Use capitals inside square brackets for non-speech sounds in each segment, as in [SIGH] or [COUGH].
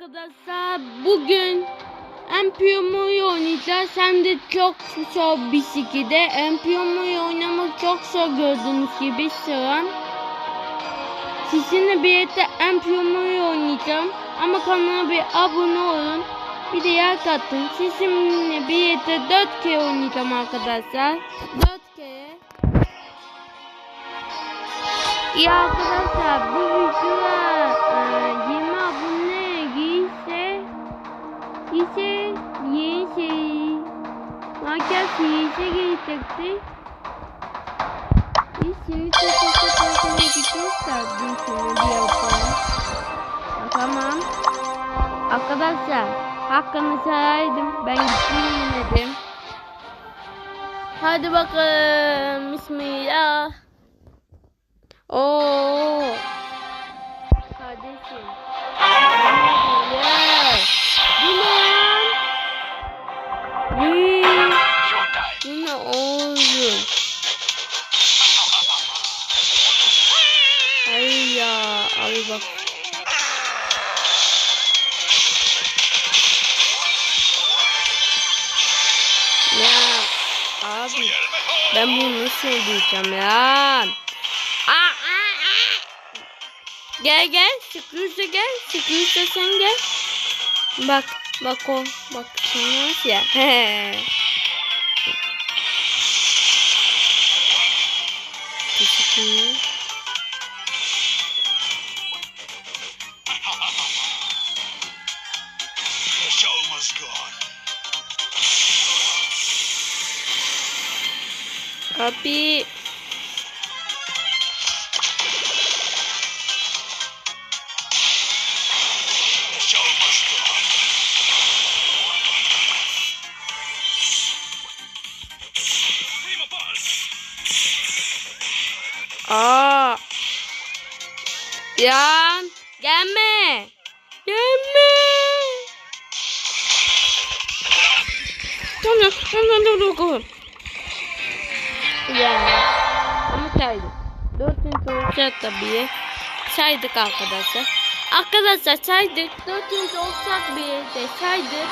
arkadaşlar bugün Empiyomu'yu oynayacağız. Hem de çok zor bir şekilde. Empiyomu'yu oynamak çok zor gördüğünüz gibi şu an. Sizinle birlikte Empiyomu'yu oynayacağım. Ama kanala bir abone olun. Bir de like atın. Sizinle birlikte 4 kere oynayacağım arkadaşlar. 4 kere. İyi arkadaşlar bu makyaj çok çok çok takip edeceğiz tabii şimdi bir yapalım. Tamam. Arkadaşlar hakkını saraydım. Ben gittim dedim. Hadi bakalım. Bismillah. Oo. Ya. Abi bak. Ya. Abi. Ben bunu nasıl ödeyeceğim ya? Aa, aa, aa. Gel gel. Sıkıyorsa gel. Sıkıyorsa sen gel. Bak. Bak o. Bak sen var ya. [LAUGHS] Teşekkürler. Abi. Aa. Ya. Gelme. Gelme. Tamam. Tamam. Tamam. Tamam. Ya. Ama saydık. 400 olacak tabii. Saydık arkadaşlar. Arkadaşlar saydık. 400 olacak bir de saydık.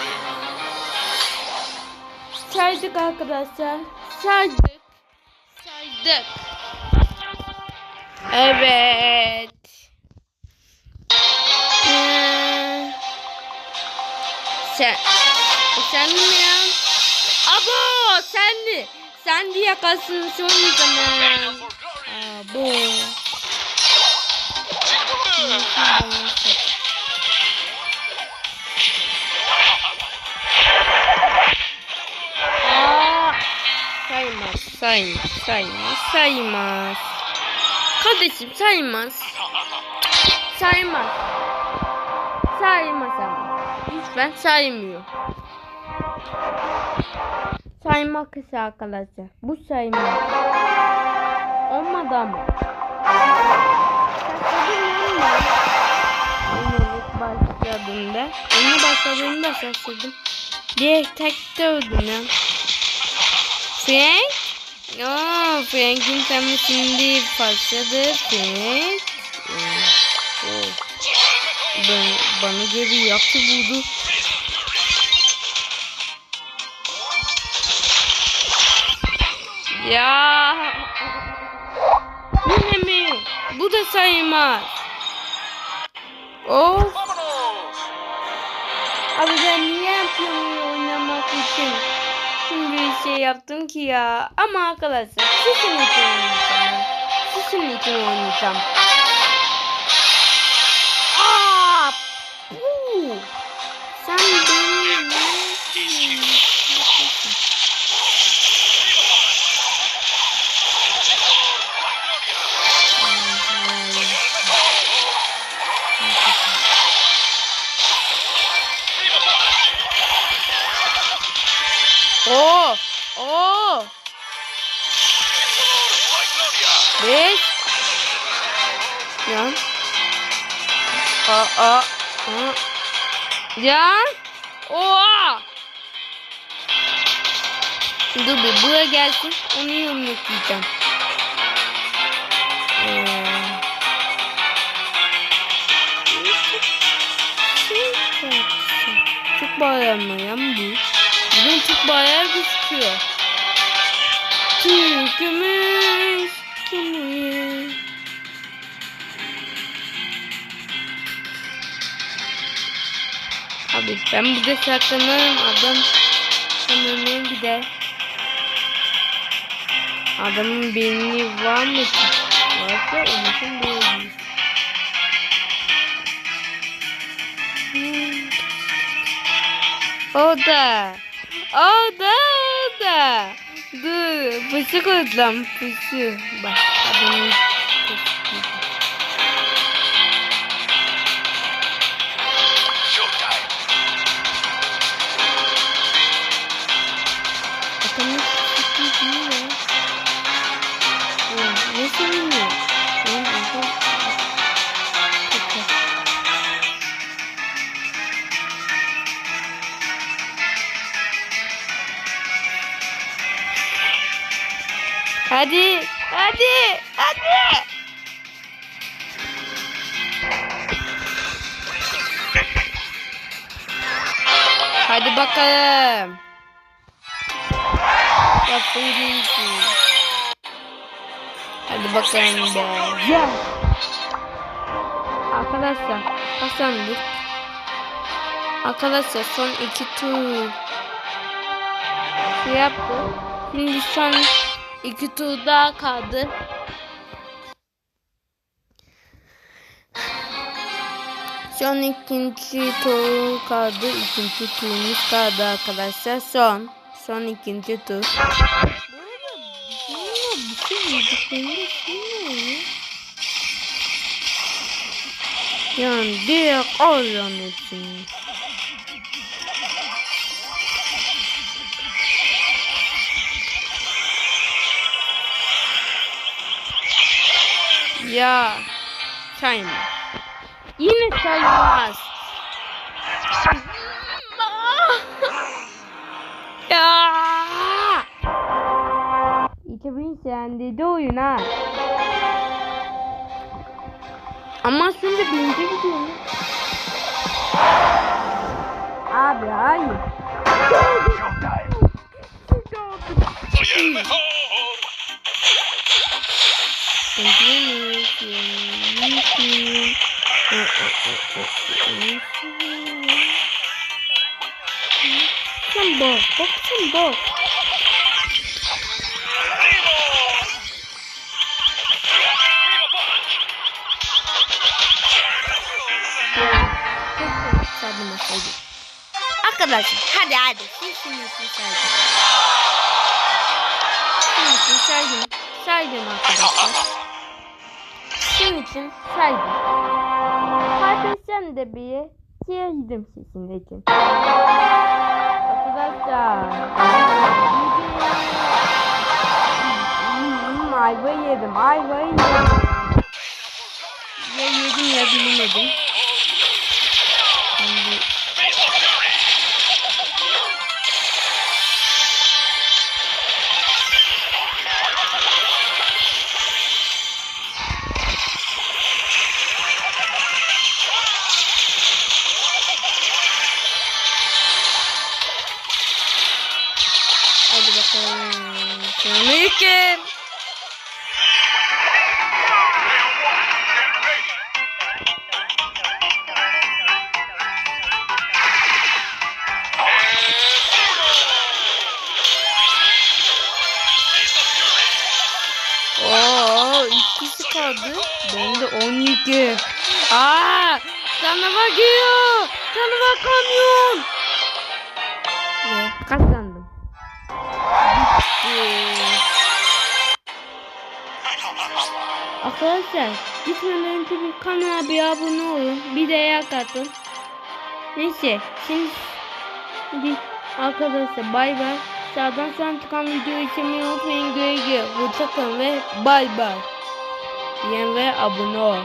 Saydık arkadaşlar. Saydık. Saydık. Evet. Ee, sen, sen mi ya? Abo sen mi? Sen yakasın son zaman. Abo. Aa, saymaz, saymaz, saymaz, saymaz. Kardeşim saymaz. Saymaz. Saymaz ama. Lütfen saymıyor. Saymak ise arkadaşlar. Bu saymaz. Olmadı ama. Oynamak başladığında. Oyuna başladığında şaşırdım. Direkt tekte öldüm ya. Frank? Aa, Frank'in tamı şimdi başladı. Frank. Ben, bana geri yaptı buldu. Ya. Yine mi? Bu da sayılmaz. Of. Abi ben niye yapıyorum ya oynamak için? Şimdi bir şey yaptım ki ya. Ama arkadaşlar sizin için oynayacağım. Sizin için oynayacağım. Oo! Oo! Beş. Yan. Aa, aa. Yan. Oha. Dur bir buraya gelsin. Onu yumruklayacağım. Ee. Mı ya bu? Bugün Türk bayrağı gözüküyor. Türk'ümüz kimiz? Abi ben burada saklanırım adam sanırım gider. Adamın beyni var mı? Varsa unutun değil. Hmm. O. O da o da. Dur. Pusu koydum. Pusu. Bak adamın Hadi, hadi, hadi. Hadi bakalım. Değilsin. Hadi bakalım be. Ya. Arkadaşlar kazandık. Arkadaşlar son iki tur şey yaptı. Şimdi son iki tur daha kaldı. Son ikinci tur kaldı. İkinci turumuz kaldı arkadaşlar. Son. Son ikinci tur. Bununla bir şey yediklerinde şey. Ya saymaz. Yine saymaz. ya. İşte bir sen dedi oyun ha. Ama şimdi birinci gidiyor. Abi hayır. Showtime. Yerime hop. Sen bak, bak sen bak. Primo. Primo punch. Sardım masaydı. Arkadaşlar hadi hadi. Siz şunu için saydım. Şunun için saydım. Saydım arkadaşlar. Şunun için saydım. Kaybetsem de bir seyirdim sizin için. Arkadaşlar. Hmm, ayva yedim. Ayva yedim. Ya yedim ya bilmedim. Selamünaleyküm. Oo, ikisi kaldı. Bende 12. Aa, canavar geliyor. Canavar kamyon. Bitti. Arkadaşlar gitmeden önce bir kanala bir abone olun. Bir de yak atın. Neyse şimdi, arkadaşlar bay bay. Sağdan sonra çıkan videoyu izlemeyi unutmayın. Güle. Hoşçakalın ve bay bay. Diyen ve abone ol.